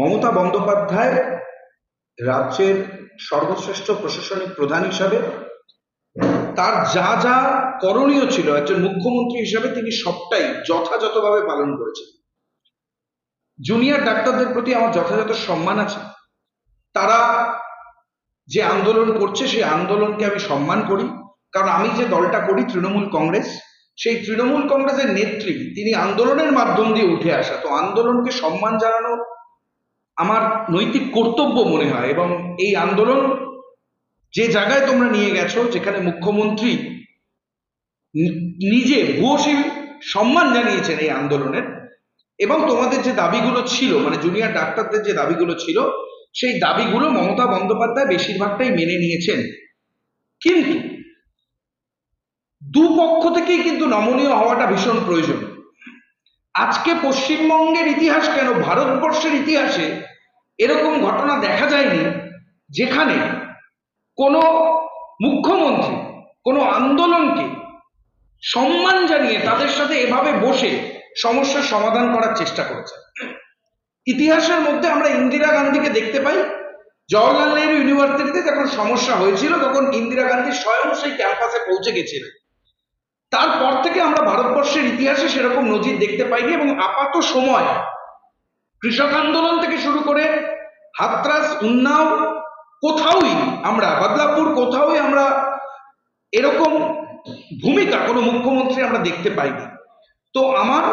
মমতা বন্দ্যোপাধ্যায় রাজ্যের সর্বশ্রেষ্ঠ প্রশাসনিক প্রধান হিসাবে, তার যা যা করণীয় ছিল, একজন মুখ্যমন্ত্রী হিসাবে তিনি সবটাই যথাযথভাবে পালন করেছেন। জুনিয়র ডাক্তারদের প্রতি আমার যথাযথ সম্মান আছে। তারা যে আন্দোলন করছে, সেই আন্দোলনকে আমি সম্মান করি। কারণ আমি যে দলটা করি, তৃণমূল কংগ্রেস, সেই তৃণমূল কংগ্রেসের নেত্রী, তিনি আন্দোলনের মাধ্যম দিয়ে উঠে আসা। তো আন্দোলনকে সম্মান জানানো আমার নৈতিক কর্তব্য মনে হয় এবং এই আন্দোলন যে জায়গায় তোমরা নিয়ে গেছো, যেখানে মুখ্যমন্ত্রী নিজে ভূয়সী সম্মান জানিয়েছেন এই আন্দোলনের এবং তোমাদের যে দাবিগুলো ছিল মানে জুনিয়র ডাক্তারদের যে দাবিগুলো ছিল, সেই দাবিগুলো মমতা বন্দ্যোপাধ্যায় বেশিরভাগটাই মেনে নিয়েছেন। কিন্তু দুপক্ষ থেকেই কিন্তু নমনীয় হওয়াটা ভীষণ প্রয়োজন। আজকে পশ্চিমবঙ্গের ইতিহাস কেন, ভারতবর্ষের ইতিহাসে এরকম ঘটনা দেখা যায়নি, যেখানে কোনো মুখ্যমন্ত্রী, কোনো আন্দোলনকে সম্মান জানিয়ে তাদের সাথে এভাবে বসে সমস্যার সমাধান করার চেষ্টা করেছে। ইতিহাসের মধ্যে আমরা ইন্দিরা গান্ধীকে দেখতে পাই। জওয়াহরলাল নেহরু ইউনিভার্সিটিতে যখন সমস্যা হয়েছিল, তখন ইন্দিরা গান্ধী স্বয়ং সেই ক্যাম্পাসে পৌঁছে গেছিলেন। তারপর থেকে আমরা ভারতবর্ষের ইতিহাসে সেরকম নজির দেখতে পাইনি এবং আপাত সময় কৃষক আন্দোলন থেকে শুরু করে হাতরাস, উন্নাও, কোথাওই আমরা, বদলাপুর কোথাওই আমরা এরকম ভূমিকা কোনো মুখ্যমন্ত্রী আমরা দেখতে পাইনি। তো আমার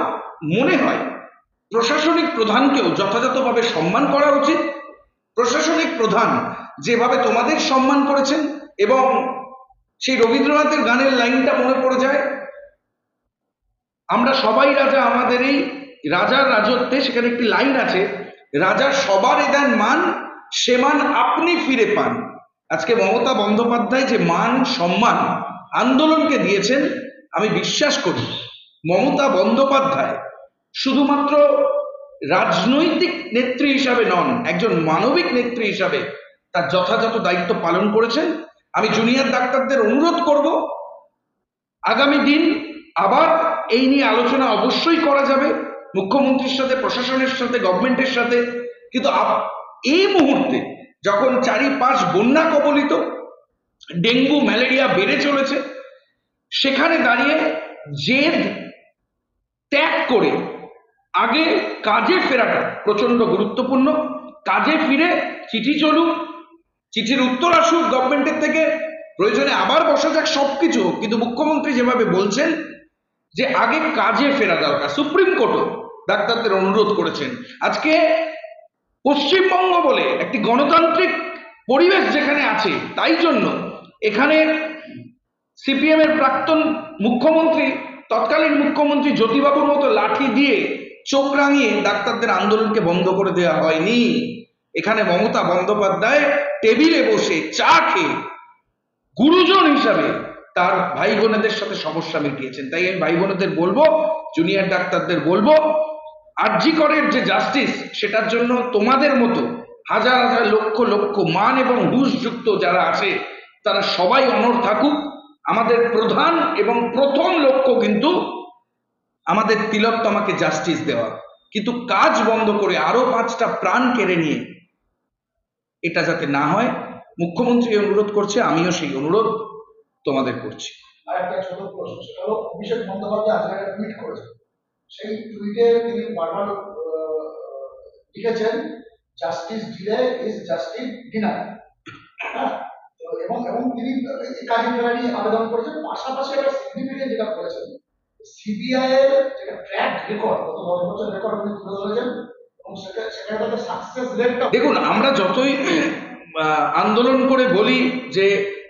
মনে হয় প্রশাসনিক প্রধানকেও যথাযথভাবে সম্মান করা উচিত। প্রশাসনিক প্রধান যেভাবে তোমাদের সম্মান করেছেন এবং সেই রবীন্দ্রনাথের গানের লাইনটা মনে পড়ে যায়। আমরা সবাই রাজা, আমাদের এই রাজার রাজত্বে সেখানে একটি লাইন আছে, রাজা সবার দেন মান, সে মান আপনি ফিরে পান। আজকে মমতা বন্দ্যোপাধ্যায় যে মান, সম্মান, আন্দোলনকে দিয়েছেন, আমি বিশ্বাস করি, মমতা বন্দ্যোপাধ্যায় শুধুমাত্র রাজনৈতিক নেত্রী হিসাবে নন, একজন মানবিক নেত্রী হিসাবে তার যথাযথ দায়িত্ব পালন করেছেন। আমি জুনিয়র ডাক্তারদের অনুরোধ করব, আগামী দিন আবার এই নিয়ে আলোচনা অবশ্যই করা যাবে, মুখ্যমন্ত্রীর সাথে, প্রশাসনের সাথে গভর্নমেন্টের সাথে। কিন্তু এই মুহূর্তে যখন চারিপাশ বন্যা কবলিত, ডেঙ্গু, ম্যালেরিয়া বেড়ে চলেছে, সেখানে দাঁড়িয়ে জেদ ত্যাগ করে আগে কাজে ফেরাটা প্রচণ্ড গুরুত্বপূর্ণ। কাজে ফিরে চিঠি চলুক চিঠির উত্তর আসুক গভর্নমেন্টের থেকে, প্রয়োজনে আবার বসা যাক, সবকিছু। কিন্তু মুখ্যমন্ত্রী যেভাবে বলছেন যে আগে কাজে ফেরা দরকার, সুপ্রিম কোর্টও ডাক্তারদের অনুরোধ করেছেন আজকে পশ্চিমবঙ্গ বলে একটি গণতান্ত্রিক পরিবেশ যেখানে আছে, তাই জন্য এখানে সিপিএম এর প্রাক্তন মুখ্যমন্ত্রী, তৎকালীন মুখ্যমন্ত্রী জ্যোতিবাবুর মতো লাঠি দিয়ে চোখ রাঙিয়ে ডাক্তারদের আন্দোলনকে বন্ধ করে দেওয়া হয়নি এখানে মমতা বন্দ্যোপাধ্যায় টেবিলে বসে চা খেয়ে গুরুজন হিসাবে তার ভাই বোনেদের সাথে সমস্যা মিটিয়েছেন। তাই আমি ভাই বোনেদের বলব জুনিয়র ডাক্তারদের বলব আরজি করের যে জাস্টিস সেটার জন্য তোমাদের মতো হাজার হাজার লক্ষ লক্ষ মান এবং হুঁশযুক্ত যারা আছে, তারা সবাই অনর থাকুক। আমাদের প্রধান এবং প্রথম লক্ষ্য কিন্তু আমাদের তিলোত্তমাকে জাস্টিস দেওয়া। কিন্তু কাজ বন্ধ করে আরও পাঁচটা প্রাণ কেড়ে নিয়ে এটা যাতে না হয়, মুখ্যমন্ত্রী অনুরোধ করছে, আমিও সেই অনুরোধ তোমাদের করছি। আর একটা প্রশ্ন বন্দ্যোপাধ্যায় একটা সেই টুইটে তিনি বারবার জাস্টিস এবং এবং আবেদন করেছেন। পাশাপাশি যেটা করেছেন সিবিআই এর যেটা ট্র্যাক রেকর্ড গত দশ বছর রেকর্ড উনি তুলে ধরেছেন দেখুন, আমরা যতই আন্দোলন করে বলি যে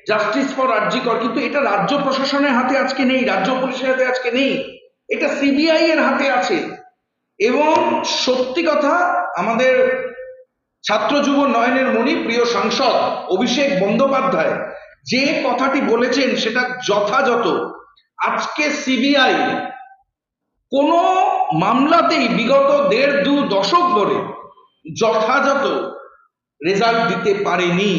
জাস্টিস ফর রাজ্যিকর কিন্তু এটা রাজ্য প্রশাসনের হাতে আজকে নেই, রাজ্য পুলিশের হাতে আজকে নেই। এটা সিবিআই এর হাতে আছে। এবং সত্যি কথা, আমাদের ছাত্র যুব নয়নের মণি, প্রিয় সাংসদ অভিষেক বন্দ্যোপাধ্যায়, যে কথাটি বলেছেন সেটা যথাযথ। আজকে সিবিআই কোনো মামলাতেই বিগত দেড় দু দশক ধরে যথাযথ রেজাল্ট দিতে পারেনি।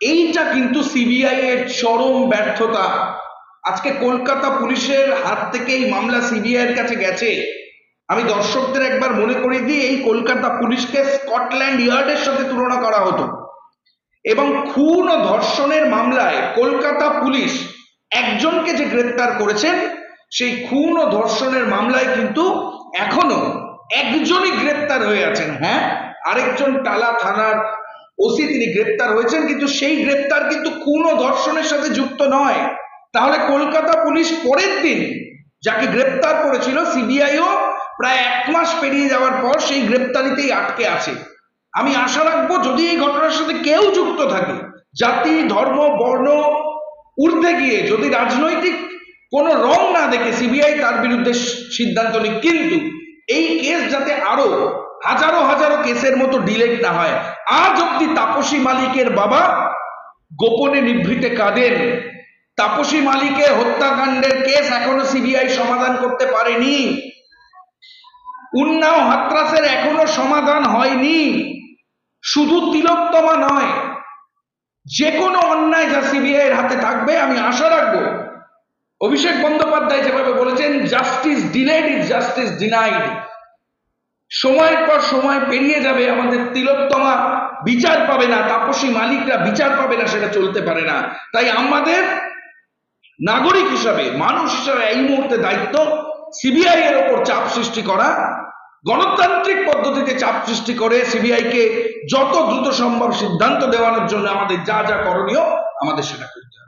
এইটা কিন্তু সিবিআই এর চরম ব্যর্থতা। আজকে কলকাতা পুলিশের হাত থেকে এই মামলা সিবিআই এর কাছে গেছে। আমি দর্শকদের একবার মনে করিয়ে দিই, এই কলকাতা পুলিশকে স্কটল্যান্ড ইয়ার্ডের সাথে তুলনা করা হতো। এবং খুন ও ধর্ষণের মামলায় কলকাতা পুলিশ একজনকে যে গ্রেপ্তার করেছেন সেই খুন ও ধর্ষণের মামলায় কিন্তু এখনও একজনই গ্রেপ্তার হয়ে আছেন হ্যাঁ? আরেকজন টালা থানার ওসি তিনি গ্রেপ্তার হয়েছেন, কিন্তু সেই গ্রেপ্তার কিন্তু খুন ও ধর্ষণের সাথে যুক্ত নয়। তাহলে কলকাতা পুলিশ পরের দিন যাকে গ্রেপ্তার করেছিল সিবিআইও প্রায় এক মাস পেরিয়ে যাওয়ার পর সেই গ্রেপ্তারিতেই আটকে আছে। আমি আশা রাখব যদি এই ঘটনার সাথে কেউ যুক্ত থাকে, জাতি, ধর্ম, বর্ণ, ঊর্ধ্বে গিয়ে যদি রাজনৈতিক কোনো রং না দেখে সিবিআই তার বিরুদ্ধে সিদ্ধান্ত নিক। কিন্তু এই কেস যাতে আরও হাজারো হাজারো কেসের মতো ডিলেট না হয়, আজ অব্দি তাপসী মালিকের বাবা গোপনে নিভৃতে কাঁদেন। তাপসী মালিকের হত্যাকাণ্ডের কেস এখনও সিবিআই সমাধান করতে পারেনি। উন্নাও হাতরাসের এখনও সমাধান হয়নি। শুধু তিলোত্তমা নয়, যে কোনো অন্যায় যা সিবিআই এর হাতে থাকবে, আমি আশা রাখব অভিষেক বন্দ্যোপাধ্যায় যেভাবে বলেছেন justice delayed is justice denied সময়ের পর সময় পেরিয়ে যাবে, আমাদের তিলোত্তমা বিচার পাবে না, তাপসী মালিকরা বিচার পাবে না, সেটা চলতে পারে না। তাই আমাদের নাগরিক হিসাবে, মানুষ হিসাবে এই মুহূর্তে দায়িত্ব সিবিআই এর ওপর চাপ সৃষ্টি করা। গণতান্ত্রিক পদ্ধতিতে চাপ সৃষ্টি করে সিবিআই কে যত দ্রুত সম্ভব সিদ্ধান্ত দেওয়ানোর জন্য আমাদের যা যা করণীয়, আমাদের সেটা করতে